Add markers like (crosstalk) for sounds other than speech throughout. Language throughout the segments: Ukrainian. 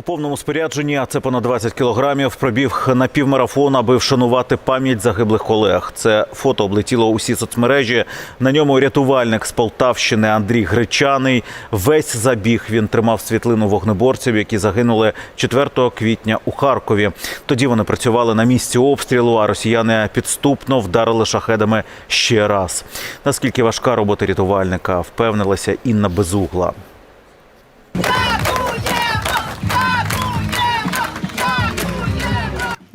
У повному спорядженні, а це понад 20 кілограмів, пробіг на півмарафон, аби вшанувати пам'ять загиблих колег. Це фото облетіло усі соцмережі. На ньому рятувальник з Полтавщини Андрій Гречаний. Весь забіг він тримав світлину вогнеборців, які загинули 4 квітня у Харкові. Тоді вони працювали на місці обстрілу, а росіяни підступно вдарили шахедами ще раз. Наскільки важка робота рятувальника, впевнилася Інна Безугла.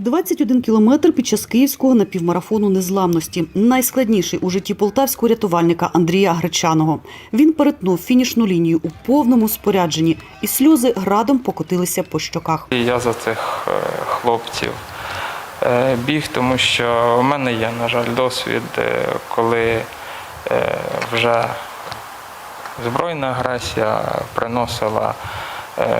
21 кілометр під час київського напівмарафону незламності. Найскладніший у житті полтавського рятувальника Андрія Гречаного. Він перетнув фінішну лінію у повному спорядженні, і сльози градом покотилися по щоках. Я за цих е, хлопців е, біг, тому що в мене є, на жаль, досвід, е, коли вже збройна агресія приносила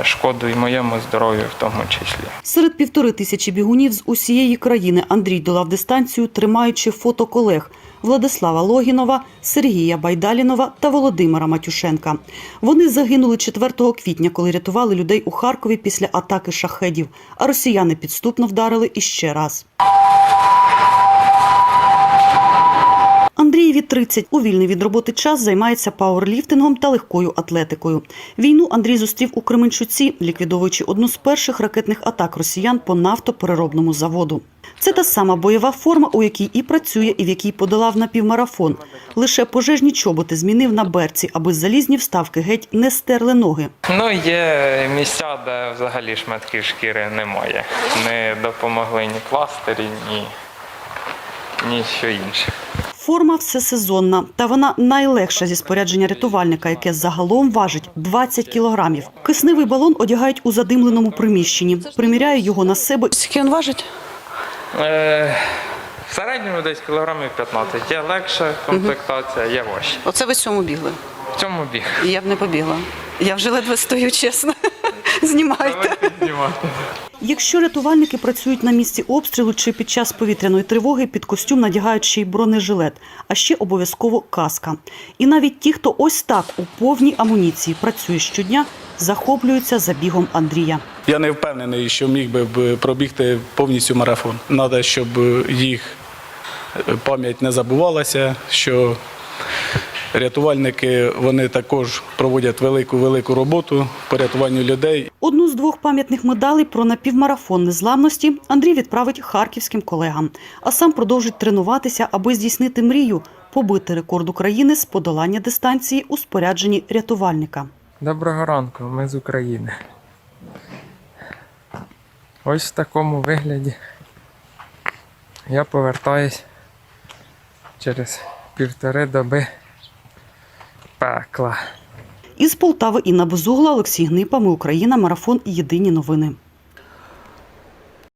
шкоду і моєму здоров'ю в тому числі. Серед півтори тисячі бігунів з усієї країни Андрій долав дистанцію, тримаючи фото колег Владислава Логінова, Сергія Байдалінова та Володимира Матюшенка. Вони загинули 4 квітня, коли рятували людей у Харкові після атаки шахедів, а росіяни підступно вдарили іще раз. 30. У вільний від роботи час займається пауерліфтингом та легкою атлетикою. Війну Андрій зустрів у Кременчуці, ліквідовуючи одну з перших ракетних атак росіян по нафтопереробному заводу. Це та сама бойова форма, у якій і працює, і в якій подолав напівмарафон. Лише пожежні чоботи змінив на берці, аби залізні вставки геть не стерли ноги. Ну, є місця, де взагалі шматків шкіри немає. Не допомогли ні пластирі, ні, ні що інше. Форма всесезонна, та вона найлегша зі спорядження рятувальника, яке загалом важить 20 кілограмів. Кисневий балон одягають у задимленому приміщенні. Приміряє його на себе. Скільки він важить? Е, в середньому десь кілограмів 15. Є легша комплектація, є важча. Оце ви в цьому бігли. В цьому біг. Я б не побігла. Я вже ледве стою, чесно. (laughs) Знімайте. знімати. Якщо рятувальники працюють на місці обстрілу чи під час повітряної тривоги, під костюм надягають ще й бронежилет, а ще обов'язково каска. І навіть ті, хто ось так у повній амуніції працює щодня, захоплюються забігом Андрія. Я не впевнений, що міг би пробігти повністю марафон. Треба, щоб їх пам'ять не забувалася, що рятувальники вони також проводять велику велику роботу по рятуванню людей. Одну з двох пам'ятних медалей про напівмарафон незламності Андрій відправить харківським колегам, а сам продовжить тренуватися, аби здійснити мрію побити рекорд України з подолання дистанції у спорядженні рятувальника. Доброго ранку, ми з України. Ось в такому вигляді я повертаюсь через півтори доби пекла. Із Полтави Інна Безугла, Олексій Гнипа. Ми Україна. Марафон. Єдині новини.